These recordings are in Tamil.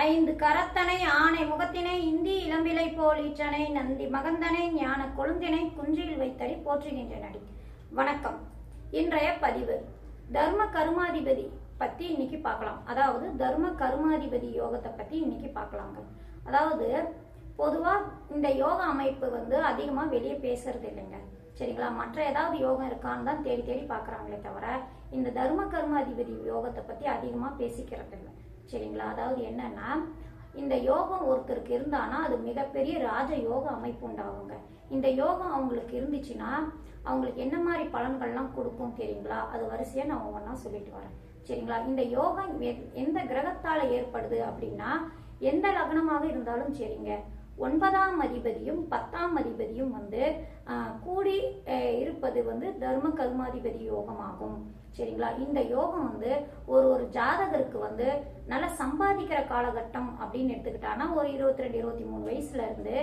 ஐந்து கரத்தனை ஆணை முகத்தினை இந்தி இளம்பிலை போல் ஈற்றனை நந்தி மகந்தனை ஞான கொழுந்தினை குன்றில் வைத்தடி போற்றுகின்றனடி வணக்கம். இன்றைய பதிவு. தர்ம கருமாதிபதி பத்தி இன்னைக்கு பார்க்கலாம். அதாவது தர்ம கருமாதிபதி யோகத்தை பத்தி இன்னைக்கு பார்க்கலாங்க. அதாவது பொதுவா இந்த யோக அமைப்பு வந்து அதிகமா வெளியே பேசுறது இல்லைங்க. சரிங்களா? மற்ற ஏதாவது யோகம் இருக்கான்னு தான் தேடி தேடி பார்க்குறாங்களே தவிர இந்த தர்ம கர்மாதிபதி யோகத்தை பத்தி அதிகமா பேசிக்கிறது இல்லை சரிங்களா? அதாவது என்னன்னா இந்த யோகம் ஒருத்தருக்கு இருந்தானா அது மிகப்பெரிய ராஜ யோக அமைப்பு உண்டாகுங்க. இந்த யோகம் அவங்களுக்கு இருந்துச்சுன்னா அவங்களுக்கு என்ன மாதிரி பலன்கள்லாம் கொடுக்கும் தெரியுங்களா? அது வரிசையா நான் ஒவ்வொன்றா சொல்லிட்டு வரேன். சரிங்களா? இந்த யோகம் எந்த கிரகத்தால ஏற்படுது அப்படின்னா எந்த லக்னமாக இருந்தாலும் சரிங்க. ஒன்பதாம் அதிபதியும் பத்தாம் அதிபதியும் வந்து கூடி இருப்பது வந்து தர்ம கர்மாதிபதி யோகமாகும். சரிங்களா? இந்த யோகம் வந்து ஒரு ஒரு ஜாதகருக்கு வந்து நல்லா சம்பாதிக்கிற காலகட்டம் அப்படின்னு எடுத்துக்கிட்டான்னா ஒரு இருபத்தி ரெண்டு இருபத்தி மூணு வயசுல இருந்து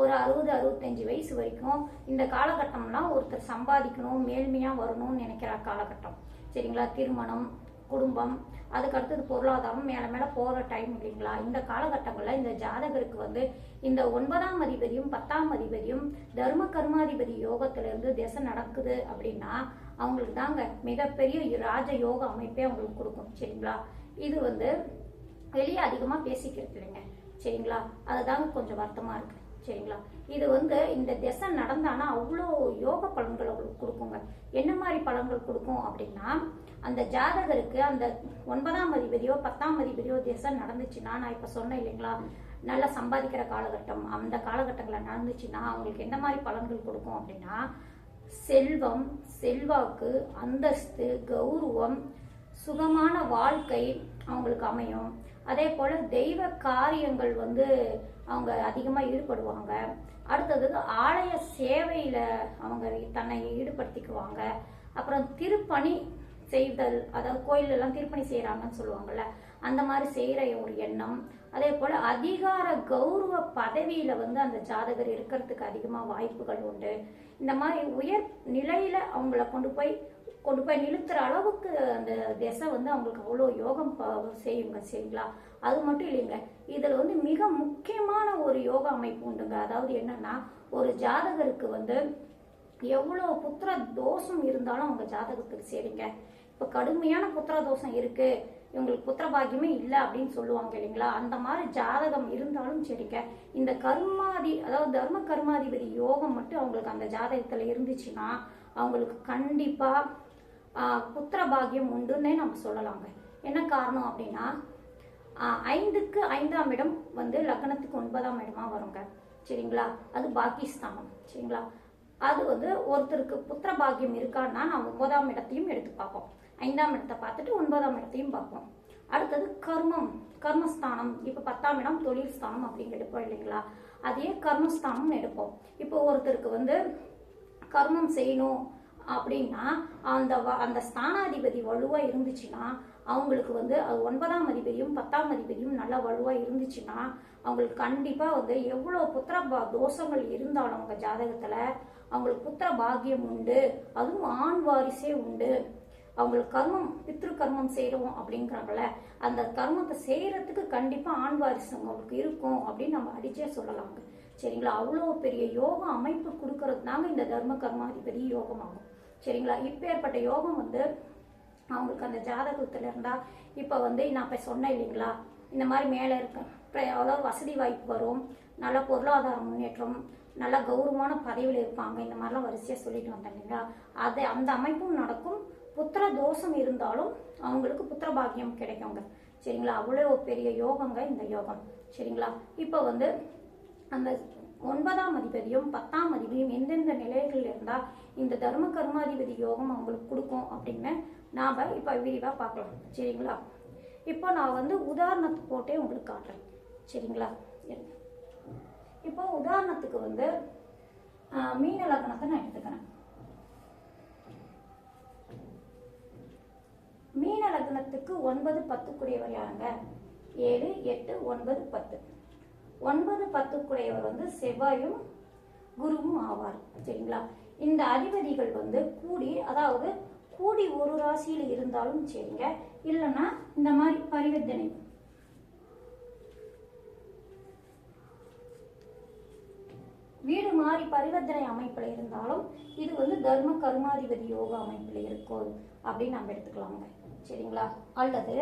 ஒரு அறுபது அறுபத்தஞ்சு வயசு வரைக்கும் இந்த காலகட்டம்லாம் ஒருத்தர் சம்பாதிக்கணும் மேல்மையா வரணும்னு நினைக்கிற காலகட்டம். சரிங்களா? திருமணம் குடும்பம் அதுக்கு அடுத்தது பொருளாதாரம் மேல மேல போற டைம் இல்லைங்களா? இந்த காலகட்டங்கள்ல இந்த ஜாதகருக்கு வந்து இந்த ஒன்பதாம் அதிபதியும் பத்தாம் அதிபதியும் தர்ம கர்மாதிபதி யோகத்துல இருந்து திசை நடக்குது அப்படின்னா அவங்களுக்கு தாங்க மிகப்பெரிய ராஜ யோக அமைப்பே அவங்களுக்கு கொடுக்கும். சரிங்களா? இது வந்து வெளியே அதிகமா பேசிக்கிறது இல்லைங்க. சரிங்களா? அதுதாங்க கொஞ்சம் வருத்தமா இருக்கு. சரிங்களா? இது வந்து இந்த திசை நடந்தானா அவ்வளோ யோக பலன்கள் அவங்களுக்கு கொடுக்குங்க. என்ன மாதிரி பலன்கள் கொடுக்கும் அப்படின்னா அந்த ஜாதகருக்கு அந்த ஒன்பதாம் அதிபதியோ பத்தாம் அதிபதியோ திசை நடந்துச்சுன்னா நான் இப்போ சொன்னேன் இல்லைங்களா நல்லா சம்பாதிக்கிற காலகட்டம் அந்த காலகட்டங்களில் நடந்துச்சுன்னா அவங்களுக்கு என்ன மாதிரி பலன்கள் கொடுக்கும் அப்படின்னா செல்வம் செல்வாக்கு அந்தஸ்து கௌரவம் சுகமான வாழ்க்கை அவங்களுக்கு அமையும். அதே போல் தெய்வ காரியங்கள் வந்து அவங்க அதிகமாக ஈடுபடுவாங்க. அடுத்தது ஆலய சேவையில் அவங்க தன்னை ஈடுபடுத்திக்குவாங்க. அப்புறம் திருப்பணி செய்தல் அதாவது கோயிலெல்லாம் திருப்பணி செய்கிறாங்கன்னு சொல்லுவாங்கல்ல அந்த மாதிரி செய்கிற ஒரு எண்ணம். அதே போல் அதிகார கௌரவ பதவியில் வந்து அந்த ஜாதகர் இருக்கிறதுக்கு அதிகமாக வாய்ப்புகள் உண்டு. இந்த மாதிரி உயர் நிலையில் அவங்கள கொண்டு போய் கொண்டு போய் நிறுத்துற அளவுக்கு அந்த திசை வந்து அவங்களுக்கு அவ்வளோ யோகம் ப- செய்யுங்க சரிங்களா? அது மட்டும் இல்லைங்க. இதில் வந்து மிக முக்கியமான ஒரு யோகா அமைப்பு உண்டுங்க. அதாவது என்னன்னா ஒரு ஜாதகருக்கு வந்து எவ்வளோ புத்திர தோஷம் இருந்தாலும் அவங்க ஜாதகத்துக்கு சரிங்க. இப்போ கடுமையான புத்திர தோஷம் இருக்கு. இவங்களுக்கு புத்திர பாக்கியமே இல்லை அப்படின்னு சொல்லுவாங்க இல்லைங்களா? அந்த மாதிரி ஜாதகம் இருந்தாலும் சரிங்க. இந்த கர்மாதி அதாவது தர்ம கர்மாதிபதி யோகம் மட்டும் அவங்களுக்கு அந்த ஜாதகத்தில் இருந்துச்சுன்னா அவங்களுக்கு கண்டிப்பாக புத்திர பாகியம் உண்டுன்னே நம்ம சொல்லலாங்க. என்ன காரணம் அப்படின்னா ஐந்துக்கு ஐந்தாம் இடம் வந்து லக்னத்துக்கு ஒன்பதாம் இடமா வருங்க. சரிங்களா? அது பாக்கிஸ்தானம் சரிங்களா? அது வந்து ஒருத்தருக்கு புத்திர பாக்கியம் இருக்கான்னா நான் ஒன்பதாம் இடத்தையும் எடுத்து பார்ப்போம். ஐந்தாம் இடத்தை பார்த்துட்டு ஒன்பதாம் இடத்தையும் பார்ப்போம். அடுத்தது கர்மம். கர்மஸ்தானம். இப்போ பத்தாம் இடம் தொழில் ஸ்தானம் அப்படின்னு எடுப்போம் இல்லைங்களா? அதே கர்மஸ்தானம்னு எடுப்போம். இப்போ ஒருத்தருக்கு வந்து கர்மம் செய்யணும். அப்படின்னா அந்த வ- அந்த ஸ்தானாதிபதி வலுவாக இருந்துச்சுன்னா அவங்களுக்கு வந்து அது ஒன்பதாம் அதிபதியும் பத்தாம் அதிபதியும் நல்லா வலுவாக இருந்துச்சுன்னா அவங்களுக்கு கண்டிப்பாக வந்து எவ்வளோ புத்திர பா- தோஷங்கள் இருந்தாலும் அவங்க ஜாதகத்தில் அவங்களுக்கு புத்திர பாக்கியம் உண்டு. அதுவும் ஆண் வாரிசே உண்டு. அவங்களுக்கு கர்மம் பித்ரு கர்மம் செய்கிறோம் அப்படிங்கிறாங்கள அந்த கர்மத்தை செய்கிறதுக்கு கண்டிப்பாக ஆண் வாரிசு அவங்களுக்கு இருக்கும் அப்படின்னு நம்ம அடிச்சே சொல்லலாங்க. சரிங்களா? அவ்வளோ பெரிய யோகம் அமைப்பு கொடுக்கறது தாங்க இந்த தர்ம கர்மாதிபதி யோகம் ஆகும் சரிங்களா? இப்பேற்பட்ட யோகம் வந்து அவங்களுக்கு அந்த ஜாதகத்துல இருந்தா இப்ப வந்து நான் இப்ப சொன்னேன் இல்லைங்களா? இந்த மாதிரி மேல இருக்க. பிர- அதாவது வசதி வாய்ப்பு வரும். நல்ல பொருளாதார முன்னேற்றம் நல்ல கௌரவமான பதவியில் இருப்பாங்க. இந்த மாதிரிலாம் வரிசையா சொல்லிட்டு வந்தேன் இல்லைங்களா? அது அந்த அமைப்பும் நடக்கும். புத்திர தோஷம் இருந்தாலும் அவங்களுக்கு புத்திர பாக்கியம் கிடைக்குங்க. சரிங்களா? அவ்வளோ பெரிய யோகங்க இந்த யோகம். சரிங்களா? இப்போ வந்து அந்த ஒன்பதாம் அதிபதியும் பத்தாம் அதிபதியும் எந்தெந்த நிலைகள் இருந்தா இந்த தர்ம கர்மாதிபதி யோகம் அவங்களுக்கு கொடுக்கும் அப்படின்னு நாம இப்ப விரிவா பார்க்கலாம். சரிங்களா? இப்போ நான் வந்து உதாரணத்துக்கு போட்டே உங்களுக்கு காட்டுறேன். சரிங்களா? இருங்க. இப்போ உதாரணத்துக்கு வந்து மீன லக்னத்தை நான் எடுத்துக்கிறேன். மீன லக்னத்துக்கு ஒன்பது பத்துக்குரியவர் யாருங்க? ஏழு எட்டு ஒன்பது பத்து. ஒன்பது பத்துக்குடையவர் வந்து செவ்வாயும் குருவும் ஆவார். சரிங்களா? இந்த அதிபதிகள் வந்து கூடி அதாவது கூடி ஒரு ராசியில் இருந்தாலும் சரிங்க. இல்லைன்னா இந்த மாதிரி பரிவர்த்தனை. வீடு மாறி பரிவர்த்தனை அமைப்பில் இருந்தாலும் இது வந்து தர்ம கர்மாதிபதி யோகா அமைப்பில் இருக்கும் அப்படின்னு நம்ம எடுத்துக்கலாங்க சரிங்களா? அல்லது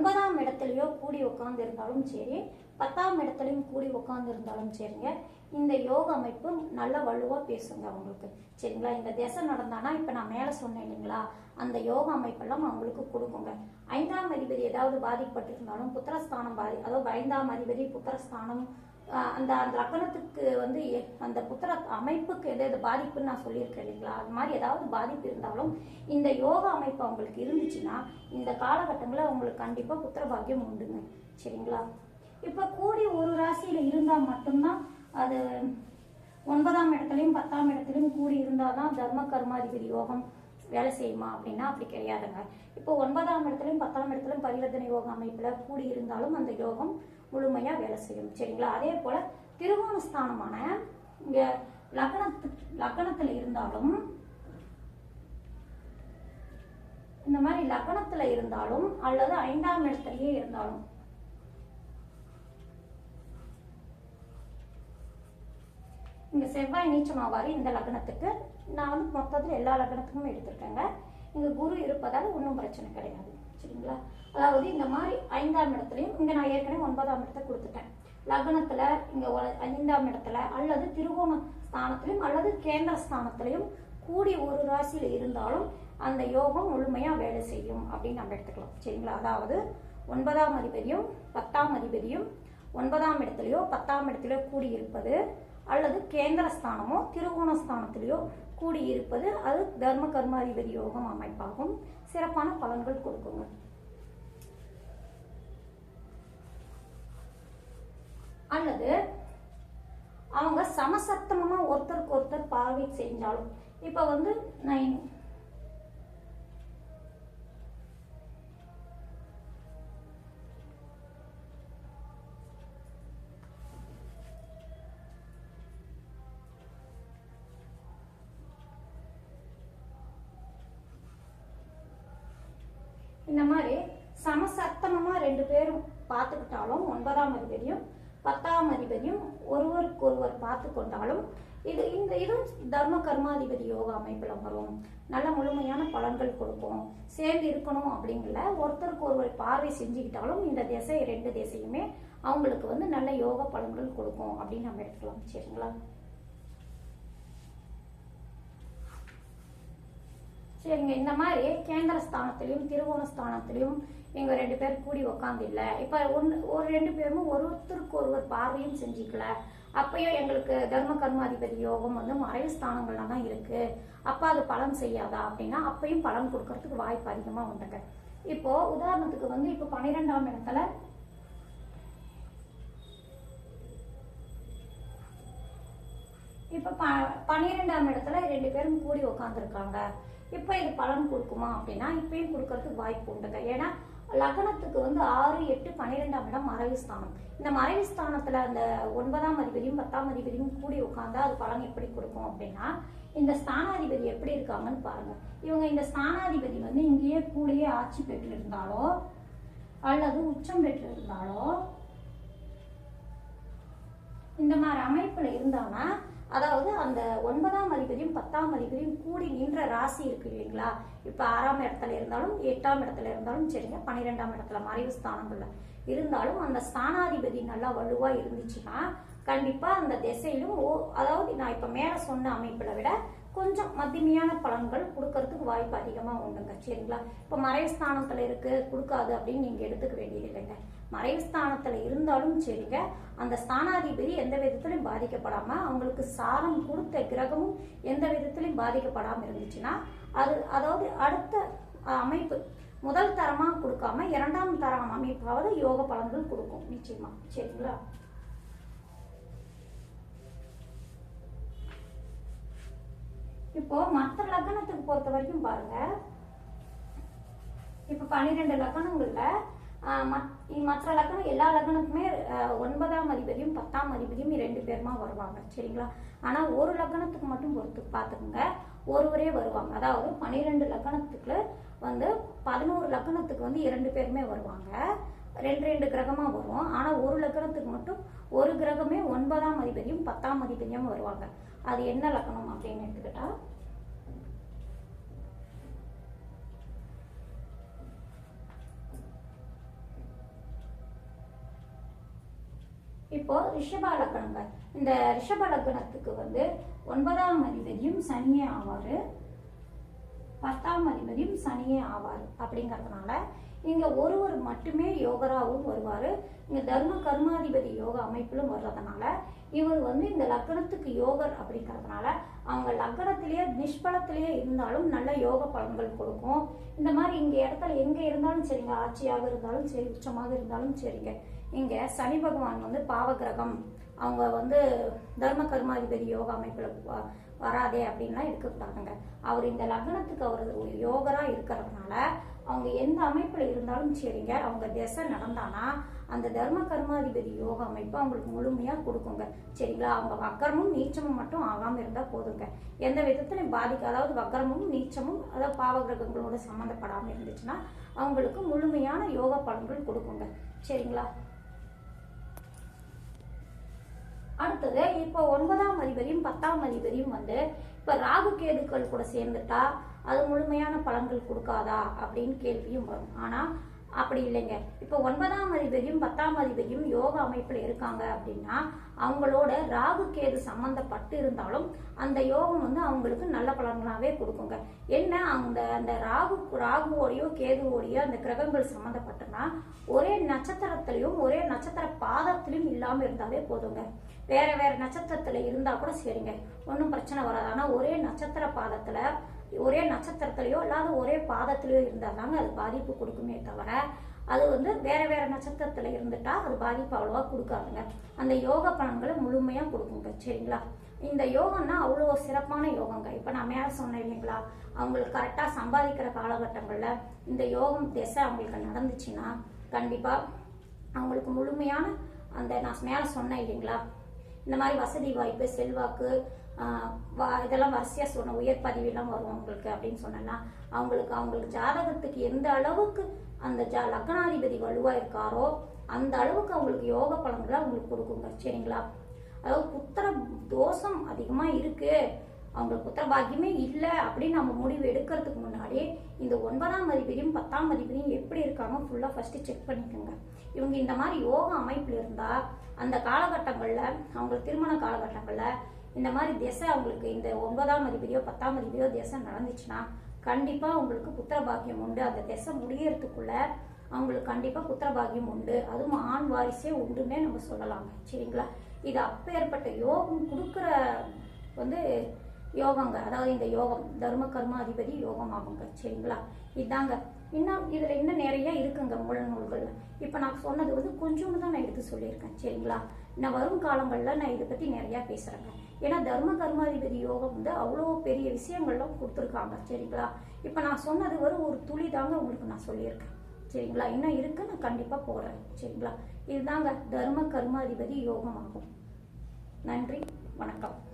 ஒன்பதாம் இடத்துலையோ கூடி உட்கார்ந்து இருந்தாலும் சரி பத்தாம் இடத்துலையும் கூடி உட்கார்ந்து இருந்தாலும் சரிங்க. இந்த யோக அமைப்பு நல்ல வலுவாக பேசுங்க அவங்களுக்கு. சரிங்களா? இந்த திசை நடந்தானா இப்போ நான் மேலே சொன்னேன் இல்லைங்களா? அந்த யோக அமைப்பெல்லாம் அவங்களுக்கு கொடுக்குங்க. ஐந்தாம் அதிபதி ஏதாவது பாதிக்கப்பட்டிருந்தாலும் புத்திரஸ்தானம் பாதி அதாவது ஐந்தாம் அதிபதி புத்திரஸ்தானம் அந்த அந்த லக்கணத்துக்கு வந்து எ- அந்த புத்திர அமைப்புக்கு எது எது பாதிப்புன்னு நான் சொல்லியிருக்கேன் இல்லைங்களா? அது மாதிரி ஏதாவது பாதிப்பு இருந்தாலும் இந்த யோகா அமைப்பு அவங்களுக்கு இருந்துச்சுன்னா இந்த காலகட்டங்களில் அவங்களுக்கு கண்டிப்பாக புத்திர பாக்கியம் உண்டுங்க. சரிங்களா? இப்போ கூடி ஒரு ராசியில் இருந்தால் மட்டும்தான் அது ஒன்பதாம் இடத்துலையும் பத்தாம் இடத்துலையும் கூடி இருந்தால் தான் தர்ம கர்மாதிபதி யோகம் வேலை செய்யுமா அப்படின்னா அப்படி கிடையாதுங்க. இப்போ ஒன்பதாம் இடத்துலையும் பத்தாம் இடத்துலையும் பரிவர்த்தனை யோக அமைப்பில் கூடி இருந்தாலும் அந்த யோகம் முழுமையாக வேலை செய்யும். சரிங்களா? அதே போல் திருவோணஸ்தானமான இங்கே லக்னத்து லக்னத்தில் இருந்தாலும் இந்த மாதிரி லக்னத்துல இருந்தாலும் அல்லது ஐந்தாம் இடத்துலயே இருந்தாலும் இங்க செவ்வாய் நீச்சமாவாரு இந்த லக்னத்துக்கு. நான் வந்து மொத்தத்தில் எல்லா லக்னத்துக்கும் எடுத்திருக்கேங்க. இங்க குரு இருப்பதால ஒன்றும் பிரச்சனை கிடையாது. சரிங்களா? அதாவது இந்த மாதிரி ஐந்தாம் இடத்துலையும் இங்கே நான் ஏற்கனவே ஒன்பதாம் இடத்தை கொடுத்துட்டேன். லக்னத்தில் இங்கே ஐந்தாம் இடத்துல அல்லது திருவோண ஸ்தானத்திலையும் அல்லது கேந்திர ஸ்தானத்திலையும் கூடி ஒரு ராசியில் இருந்தாலும் அந்த யோகம் முழுமையாக வேலை செய்யும் அப்படின்னு நம்ம எடுத்துக்கலாம். சரிங்களா? அதாவது ஒன்பதாம் அதிபதியும் பத்தாம் அதிபதியும் ஒன்பதாம் இடத்துலையோ பத்தாம் இடத்துலையோ கூடி இருப்பது அல்லது கேந்திர ஸ்தானமோ திருவோண ஸ்தானத்திலேயோ கூடி இருப்பது அது தர்ம கர்மாதிபதி யோகம் அமைப்பாகும். சிறப்பான பலன்கள் கொடுக்குங்க. அல்லது அவங்க சமசப்தமமா ஒருத்தருக்கு ஒருத்தர் பார்வை செஞ்சாலும் இப்ப வந்து நான் அதிபதியும் பத்தாம் அதிபதியும் ஒருவருக்கு ஒருவர் பார்த்து கொண்டாலும் இது இந்த இதுவும் தர்ம கர்மாதிபதி யோகா அமைப்புல வரும். நல்ல முழுமையான பலன்கள் கொடுக்கும். சேர்ந்து இருக்கணும் அப்படிங்கல ஒருத்தருக்கு ஒருவர் பார்வை செஞ்சுக்கிட்டாலும் இந்த திசை ரெண்டு திசையுமே அவங்களுக்கு வந்து நல்ல யோக பலன்கள் கொடுக்கும் அப்படின்னு நம்ம எடுத்துக்கலாம். சரிங்களா? சரிங்க இந்த மாதிரி கேந்திர ஸ்தானத்திலையும் திருவோண ஸ்தானத்திலையும் எங்க ரெண்டு பேர் கூடி உக்காந்து இல்ல. இப்ப ஒன்னு ஒரு ரெண்டு பேரும் ஒருத்தருக்கு ஒருவர் பார்வையும் செஞ்சுக்கல. அப்பயும் எங்களுக்கு தர்ம கர்மாதிபதி யோகம் வந்து மறைவு ஸ்தானங்கள்ல தான் இருக்கு. அப்ப அது பலன் செய்யாதா அப்படின்னா அப்பயும் பலன் கொடுக்கறதுக்கு வாய்ப்பு அதிகமா உண்டுங்க. இப்போ உதாரணத்துக்கு வந்து இப்போ பன்னிரெண்டாம் இடத்துல ப பன்னிரெண்டாம் இடத்துல ரெண்டு பேரும் கூடி உக்காந்துருக்காங்க. இப்போ இது பலன் கொடுக்குமா அப்படின்னா இப்பயும் கொடுக்கறதுக்கு வாய்ப்பு உண்டுங்க. ஏன்னா லக்னத்துக்கு வந்து ஆறு எட்டு பன்னிரெண்டாம் இடம் மறைவு ஸ்தானம். இந்த மறைவு ஸ்தானத்துல அந்த ஒன்பதாம் அதிபதியும் பத்தாம் அதிபதியும் கூடி உட்காந்தா அது பலன் எப்படி கொடுக்கும் அப்படின்னா இந்த ஸ்தானாதிபதி எப்படி இருக்காங்கன்னு பாருங்க. இவங்க இந்த ஸ்தானாதிபதி வந்து இங்கேயே கூடயே ஆட்சி பெற்று இருந்தாலோ அல்லது உச்சம் பெற்று இருந்தாலோ இந்த மாதிரி அமைப்புல இருந்தாங்கன்னா அதாவது அந்த ஒன்பதாம் அதிபதியும் பத்தாம் அதிபதியும் கூடி நின்ற ராசி இருக்கு இல்லைங்களா? இப்ப ஆறாம் இடத்துல இருந்தாலும் எட்டாம் இடத்துல இருந்தாலும் சரிங்க பன்னிரெண்டாம் இடத்துல மறைவு ஸ்தானங்கள்ல இருந்தாலும் அந்த ஸ்தானாதிபதி நல்லா வலுவா இருந்துச்சுன்னா கண்டிப்பா அந்த திசையிலும் ஓ- அதாவது நான் இப்ப மேல சொன்ன அமைப்பில் விட கொஞ்சம் மத்தியமையான பலன்கள் கொடுக்கறதுக்கு வாய்ப்பு அதிகமாக உண்டுங்க சரிங்களா? இப்போ மறைவு ஸ்தானத்துல இருக்கு கொடுக்காது அப்படின்னு நீங்கள் எடுத்துக்க வேண்டியது இல்லைங்க. மறைவு இருந்தாலும் சரிங்க. அந்த ஸ்தானாதிபதி எந்த விதத்திலையும் பாதிக்கப்படாமல் அவங்களுக்கு சாரம் கொடுத்த கிரகமும் எந்த விதத்திலையும் பாதிக்கப்படாமல் இருந்துச்சுன்னா அது அதாவது அடுத்த அமைப்பு முதல் தரமாக கொடுக்காம இரண்டாம் தரம் அமைப்பாவது யோக பலன்கள் கொடுக்கும் நிச்சயமா. சரிங்களா? இப்போ மற்ற லக்னத்துக்கு பொறுத்த வரைக்கும் பாருங்க. இப்ப பன்னிரெண்டு லக்னங்கள்ல மத்- மற்ற லக்னம் எல்லா லக்னத்துக்குமே ஒன்பதாம் அதிபதியும் பத்தாம் அதிபதியும் ரெண்டு பேருமா வருவாங்க. சரிங்களா? ஆனா ஒரு லக்னத்துக்கு மட்டும் பொறுத்து பார்த்துக்குங்க ஒருவரே வருவாங்க. அதாவது பன்னிரெண்டு லக்னத்துக்கு வந்து பதினோரு லக்னத்துக்கு வந்து இரண்டு பேருமே வருவாங்க. ரெண்டு ரெண்டு கிரகமா வரும். ஆனால் ஒரு லக்னத்துக்கு மட்டும் ஒரு கிரகமே ஒன்பதாம் அதிபதியும் பத்தாம் அதிபதியும் வருவாங்க. அது என்ன லக்னம் அப்படின்னு எடுத்துக்கிட்டா? இப்போ ரிஷப லக்னங்க இந்த ரிஷப லக்னத்துக்கு வந்து ஒன்பதாம் அதிபதியும் சனியே ஆவாரு. பத்தாம் அதிபதியும் சனியே ஆவார் அப்படிங்கறதுனால இங்க ஒருவர் மட்டுமே யோகராவும் வருவார். இங்க தர்ம கர்மாதிபதி யோக அமைப்பிலும் வர்றதுனால இவர் வந்து இந்த லக்னத்துக்கு யோகர் அப்படிங்கிறதுனால அவங்க லக்னத்திலேயே நிஷ்பலத்திலேயே இருந்தாலும் நல்ல யோக பலன்கள் கொடுக்கும். இந்த மாதிரி இங்க இடத்துல எங்க இருந்தாலும் சரிங்க ஆட்சியாக இருந்தாலும் சரி உச்சமாக இருந்தாலும் சரிங்க. இங்க சனி பகவான் வந்து பாவகிரகம். அவங்க வந்து தர்ம கர்மாதிபதி யோக அமைப்புல வ- வராதே அப்படின்லாம் இருக்கக்கூடாதுங்க அவர் இந்த லக்னத்துக்கு அவர் ஒரு யோகரா இருக்கிறதுனால அவங்க எந்த அமைப்புல இருந்தாலும் சரிங்க. அவங்க திசை நடந்தானா அந்த தர்ம கர்மாதிபதி யோக அமைப்பு அவங்களுக்கு முழுமையா கொடுக்குங்க. சரிங்களா? அவங்க வக்கரமும் நீச்சமும் மட்டும் ஆகாம இருந்தா போதுங்க. எந்த விதத்திலையும் பாதிக்க அதாவது வக்கரமும் நீச்சமும் அதாவது பாவகிரகங்களோட சம்மந்தப்படாமல் இருந்துச்சுன்னா அவங்களுக்கு முழுமையான யோக பலன்கள் கொடுக்குங்க. சரிங்களா? அடுத்தது இப்போ ஒன்பதாம் அதிபதியும் பத்தாம் அதிபதியும் வந்து இப்போ ராகு கேதுக்கள் கூட சேர்ந்துட்டா அது முழுமையான பலன்கள் கொடுக்காதா அப்படின்னு கேள்வியும் வரும். ஆனால் அப்படி இல்லைங்க. இப்போ ஒன்பதாம் அதிபதியும் பத்தாம் அதிபதியும் யோக அமைப்பில் இருக்காங்க அப்படின்னா அவங்களோட ராகு கேது சம்பந்தப்பட்டு இருந்தாலும் அந்த யோகம் வந்து அவங்களுக்கு நல்ல பலன்களாகவே கொடுக்குங்க. என்ன அந்த அந்த ராகு ராகுவோடையோ கேதுவோடையோ அந்த கிரகங்கள் சம்பந்தப்பட்டுனா ஒரே நட்சத்திரத்திலையும் ஒரே நட்சத்திர பாதத்திலையும் இல்லாமல் இருந்தாலே போதுங்க. வேற வேற நட்சத்திரத்தில் இருந்தால் கூட சரிங்க. ஒன்றும் பிரச்சனை வராது. ஆனால் ஒரே நட்சத்திர பாதத்தில் ஒரே நட்சத்திரத்திலையோ இல்லாத ஒரே பாதத்துலையோ இருந்தால் தாங்க அது பாதிப்பு கொடுக்குமே தவிர அது வந்து வேற வேற நட்சத்திரத்தில் இருந்துட்டா அது பாதிப்பு அவ்வளோவா கொடுக்காதுங்க. அந்த யோக பலன்களை முழுமையாக கொடுக்குங்க சரிங்களா? இந்த யோகம்னா அவ்வளோ சிறப்பான யோகங்க. இப்போ நான் மேலே சொன்னேன் இல்லைங்களா? அவங்களுக்கு கரெக்டாக சம்பாதிக்கிற காலகட்டங்களில் இந்த யோகம் திசை அவங்களுக்கு நடந்துச்சுன்னா கண்டிப்பாக அவங்களுக்கு முழுமையான அந்த நான் மேலே சொன்னேன் இல்லைங்களா? இந்த மாதிரி வசதி வாய்ப்பு செல்வாக்கு வா- இதெல்லாம் வரிசையா சொன்ன உயர் பதவியெல்லாம் வரும் அவங்களுக்கு அப்படின்னு சொன்னேன்னா அவங்களுக்கு அவங்களுக்கு ஜாதகத்துக்கு எந்த அளவுக்கு அந்த ஜா லக்னாதிபதி வலுவா இருக்காரோ அந்த அளவுக்கு அவங்களுக்கு யோக பலன்களை அவங்களுக்கு கொடுக்குங்க. சரிங்களா? அதாவது புத்திர தோஷம் அதிகமா இருக்கு. அவங்களுக்கு புத்திரபாக்கியமே இல்லை அப்படின்னு நம்ம முடிவு எடுக்கிறதுக்கு முன்னாடி இந்த ஒன்பதாம் அதிபதியும் பத்தாம் அதிபதியும் எப்படி இருக்காங்க ஃபுல்லாக ஃபஸ்ட்டு செக் பண்ணிக்கோங்க. இவங்க இந்த மாதிரி யோக அமைப்பில் இருந்தால் அந்த காலகட்டங்களில் அவங்களுக்கு திருமண காலகட்டங்களில் இந்த மாதிரி திசை அவங்களுக்கு இந்த ஒன்பதாம் அதிபதியோ பத்தாம் அதிபதியோ திசை நடந்துச்சுன்னா கண்டிப்பாக அவங்களுக்கு புத்திர பாக்கியம் உண்டு. அந்த திசை முடியறதுக்குள்ள அவங்களுக்கு கண்டிப்பாக புத்திரபாகியம் உண்டு. அதுவும் ஆண் வாரிசே உண்டுன்னே நம்ம சொல்லலாங்க. சரிங்களா? இது அப்பேற்பட்ட யோகம் கொடுக்குற வந்து யோகங்க. அதாவது இந்த யோகம் தர்ம கர்ம அதிபதி யோகம் ஆகுங்க சரிங்களா? இதாங்க. இன்னும் இதில் இன்னும் நிறைய இருக்குங்க மூல நூல்களில். இப்போ நான் சொன்னது வந்து கொஞ்சோன்னு தான் நான் எடுத்து சொல்லியிருக்கேன். சரிங்களா? நான் வரும் காலங்களில் நான் இதை பற்றி நிறையா பேசுகிறேங்க ஏன்னா தர்ம கர்மாதிபதி யோகம் வந்து அவ்வளோ பெரிய விஷயங்கள்லாம் கொடுத்துருக்காங்க. சரிங்களா? இப்போ நான் சொன்னது வரும் ஒரு துளி தாங்க உங்களுக்கு நான் சொல்லியிருக்கேன். சரிங்களா? இன்னும் இருக்கு. நான் கண்டிப்பாக போடுறேன் சரிங்களா? இதுதாங்க தர்ம கர்மாதிபதி யோகம் ஆகும் நன்றி. வணக்கம்.